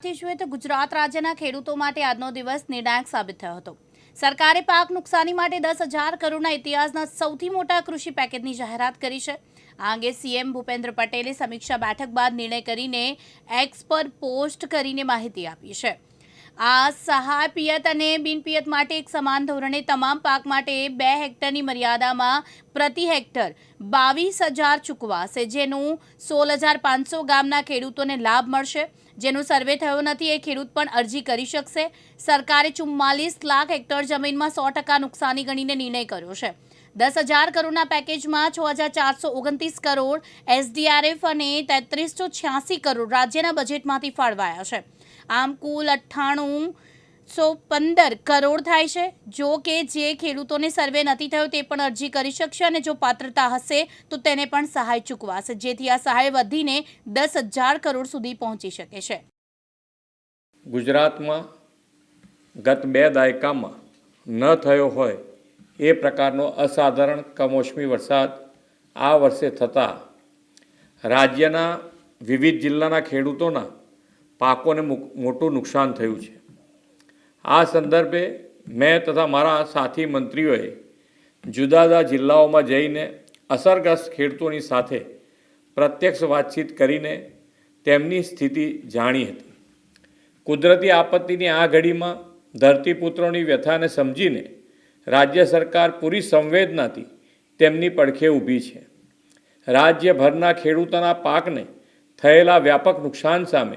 જોઈએ તો ગુજરાત રાજ્યના ખેડૂતો માટે આજનો દિવસ નિર્ણાયક સાબિત થયો હતો. સરકારે પાક નુકસાની માટે દસ હજાર કરોડના ઇતિહાસના સૌથી મોટા કૃષિ પેકેજની જાહેરાત કરી છે. આ અંગે સીએમ ભૂપેન્દ્ર પટેલે સમીક્ષા બેઠક બાદ નિર્ણય કરીને એક્સ પર પોસ્ટ કરીને માહિતી આપી છે. આ સહાય પિયત અને બિનપિયત માટે એક સમાન ધોરણે તમામ પાક માટે બે હેક્ટરની મર્યાદામાં પ્રતિ હેક્ટર બાવીસ હજાર ચૂકવાશે, જેનું સોળ હજાર પાંચસો ગામના ખેડૂતોને લાભ મળશે. જેનો સર્વે થયો નથી, એ ખેડૂત પણ અરજી કરી શકશે. સરકારે ચુમ્માલીસ લાખ હેક્ટર જમીનમાં સો ટકા નુકસાની ગણીને નિર્ણય કર્યો છે. દસ હજાર કરોડના પેકેજમાં છ હજાર ચારસો ઓગણત્રીસ કરોડ એસડીઆરએફ અને તેત્રીસો છ્યાસી કરોડ રાજ્યના બજેટમાંથી ફાળવાયા છે. આમ કુલ અઠ્ઠાણું સો પંદર કરોડ થાય છે. જો કે જે ખેડૂતોને સર્વે નથી થયો તે પણ અરજી કરી શકશે અને જો પાત્રતા હશે તો તેને પણ સહાય ચૂકવાશે, જેથી આ સહાય વધીને દસ હજાર કરોડ સુધી પહોંચી શકે છે. ગુજરાતમાં ગત બે દાયકામાં ન થયો હોય એ પ્રકારનો અસાધારણ કમોસમી વરસાદ આ વર્ષે થતાં રાજ્યના વિવિધ જિલ્લાના ખેડૂતોના પાકોને મોટું નુકસાન થયું છે. આ સંદર્ભે મેં તથા મારા સાથી મંત્રીઓએ જુદા જુદા જિલ્લાઓમાં જઈને અસરગ્રસ્ત ખેડૂતોની સાથે પ્રત્યક્ષ વાતચીત કરીને તેમની સ્થિતિ જાણી હતી. કુદરતી આપત્તિની આ ઘડીમાં ધરતીપુત્રોની વ્યથાને સમજીને રાજ્ય સરકાર પૂરી સંવેદનાથી તેમની પડખે ઊભી છે. રાજ્યભરના ખેડૂતોના પાકને થયેલા વ્યાપક નુકસાન સામે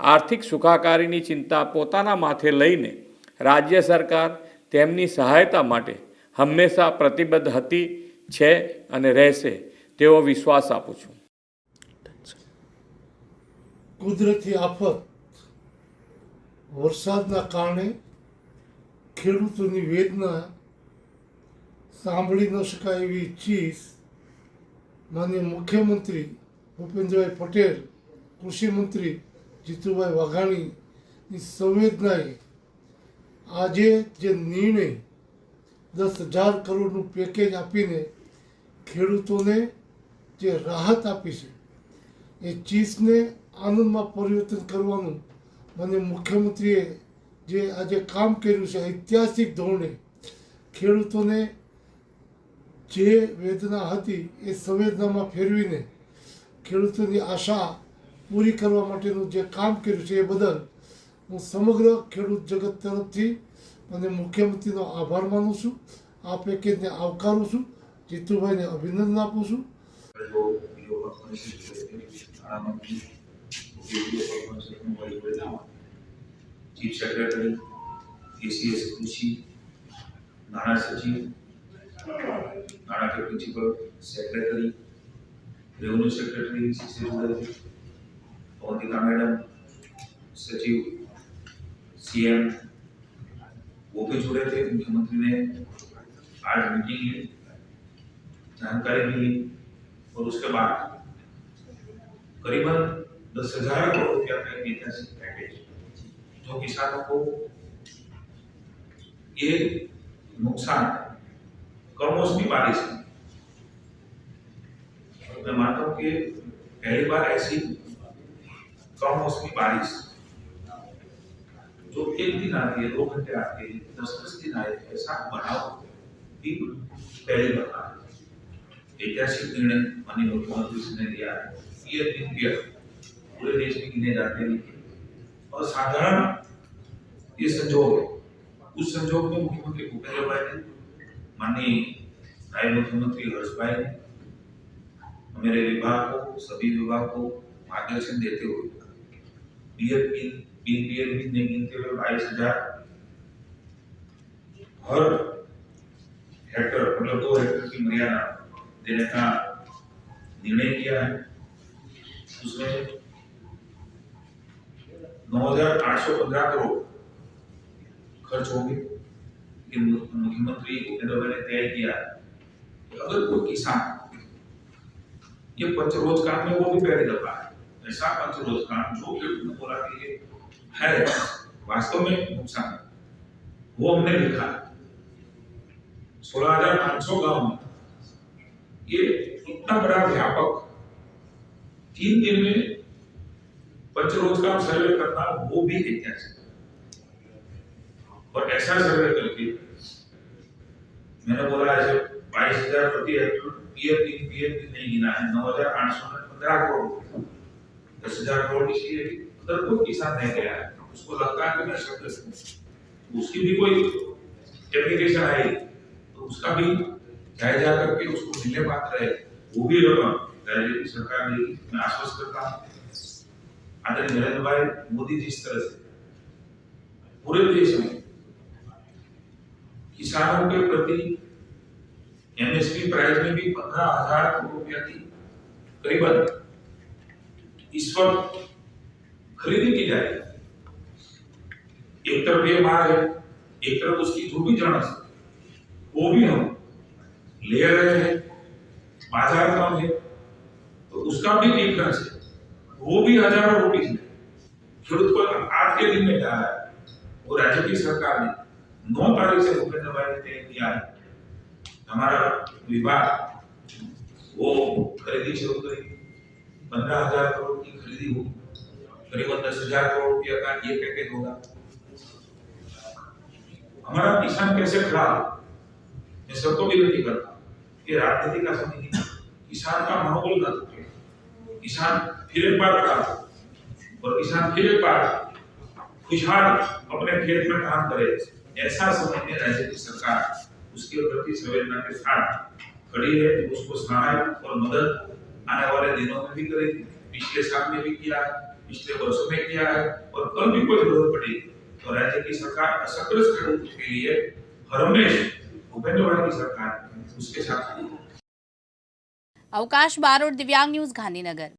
આર્થિક સુખાકારીની ચિંતા પોતાના માથે લઈને રાજ્ય સરકાર તેમની સહાયતા માટે હંમેશા પ્રતિબદ્ધ હતી, છે અને રહેશે તેવો વિશ્વાસ આપું છું. કુદરતી આફત, વરસાદના કારણે ખેડૂતોની વેદના સાંભળી ન શકાય એવી ચીજ માન્ય મુખ્યમંત્રી ભૂપેન્દ્રભાઈ પટેલ કૃષિ મંત્રી જીતુભાઈ વાઘાણીની સંવેદનાએ આજે જે નિર્ણય દસ હજાર કરોડનું પેકેજ આપીને ખેડૂતોને જે રાહત આપી છે, એ ચીસને આનંદમાં પરિવર્તન કરવાનું મને મુખ્યમંત્રીએ જે આજે કામ કર્યું છે, ઐતિહાસિક ધોરણે ખેડૂતોને જે વેદના હતી એ સંવેદનામાં ફેરવીને ખેડૂતોની આશા પૂરી કરવા માટેનું જે કામ કર્યું છે એ બદલ હું સમગ્ર ખેડૂત જગત તરફથી અને મુખ્યમંત્રીનો આભાર માનું છું. આ પેકેજને આવકારું છું. જીતુભાઈને અભિનંદન આપું છું. ચીફ સેક્રેટરી એસીએસ કૃષિ, નાણાં સચિવ, નાણાકીય પ્રિન્સિપલ, સેક્રેટરી, રેવન્યુ સેક્રેટરી मोदिका मैडम सचिव सीएम वो भी जुड़े थे, मुख्यमंत्री ने आज मीटिंग ली जानकारी भी ली, और उसके बाद करीबन दस हज़ार करोड़ रुपया का एक ऐतिहासिक पैकेज जो किसानों को ये नुकसान कम मौसमी बारिश में मैं मानता हूँ कि पहली बार ऐसी कमोसमी बारिश। जो एक दिन आती है, दो घंटे आती है दस दस दिन आए, ऐसा बनाव भी पहली है ऐतिहासिक निर्णय, माननीय मुख्यमंत्री जी ने लिया। है पीएम दिन पीएम पूरे देश में गिने जाते हैं। और साधारण ये संजोग है। उस संजोग में मुख्यमंत्री भूपेंद्र भाई ने, माननीय नायब मुख्यमंत्री हर्ष भाई ने मेरे विभाग को, सभी विभाग को मार्गदर्शन देते हुए पीएम की बीपीएल भी नहीं गिनते हुए बाईस हज़ार। हर हेक्टर मतलब दो हेक्टर की मर्यादा देने का निर्णय किया है। उसमें नौ हज़ार आठ सौ पंद्रह करोड़ खर्च होंगे। कि मुख्यमंत्री भूपेंद्र भाई ने तय किया अगर कोई किसान ये पंच रोज़गार में वो भी पहली दफ़ा है ऐसा पंच रोज़गार जो ने बोला कि ये है, वास्तव में नुकसान। वो हमने लिखा सोलह हज़ार पाँच सौ गाँव में ये इतना बड़ा व्यापक तीन दिन में पंच रोज़गार सर्वे करना वो भी ऐतिहासिक और ऐसा सर्वे करके मैंने बोला, ऐसे बाईस हज़ार प्रति हेक्टेयर पीएफ पीएफ नहीं गिना है, नौ हज़ार आठ सौ पंद्रह करोड़। दस हज़ार करोड़ इसलिए अगर कोई किसान नहीं गया है। उसको लगता है कि मैं हूँ। उसकी भी कोई एप्लीकेशन आई तो उसका भी जायजा करके उसको मिलने पात्र है। वो भी रकम सरकार देगी मैं आश्वस्त करता हूँ। आदरणीय नरेंद्र भाई मोदी जिस तरह से। पूरे देश में किसानों के प्रति एमएसपी प्राइस में भी पंद्रह हज़ार करोड़ रुपया की करीबन। इस वक्त खरीदी की जाएगी। एक तरफ़ ये मार है एक तरफ़ उसकी जो भी है, वो भी हम ले रहे हैं बाज़ार कम है तो उसका भी डिफरेंस है। वो भी हज़ारों रुपीज़ में। खेडूत को आज के दिन में क्या है। वो राज्य की सरकार ने नौ तारीख से भूपेंद्र भाई ने तय किया है। हमारा विभाग वो खरीदी शुरू करी पंद्रह हज़ार करोड़ की खरीदी होगी करीबन दस हज़ार करोड़ रुपया का ये पैकेज होगा। हमारा किसान कैसे खड़ा है? मैं सबको विनती करता हूँ कि राजनीति का समय नहीं किसान का मनोबल न टूटे। किसान फिर एक बार खड़ा और किसान फिर एक बार खुशहाल अपने खेत में काम करे। ऐसा समय में राज्य की सरकार उसके प्रति संवेदना के साथ खड़ी है, उसको सहायता और मदद आने वाले दिनों में भी करेंगे पिछले साल में भी किया है, पिछले वर्षों में किया है, और कल भी कोई ज़रूरत पड़ी। तो राज्य की सरकार असरग्रस्त के लिए हरमेश भूपेन्द्र की सरकार उसके साथ अवकाश बारोड दिव्यांग न्यूज़, गांधीनगर।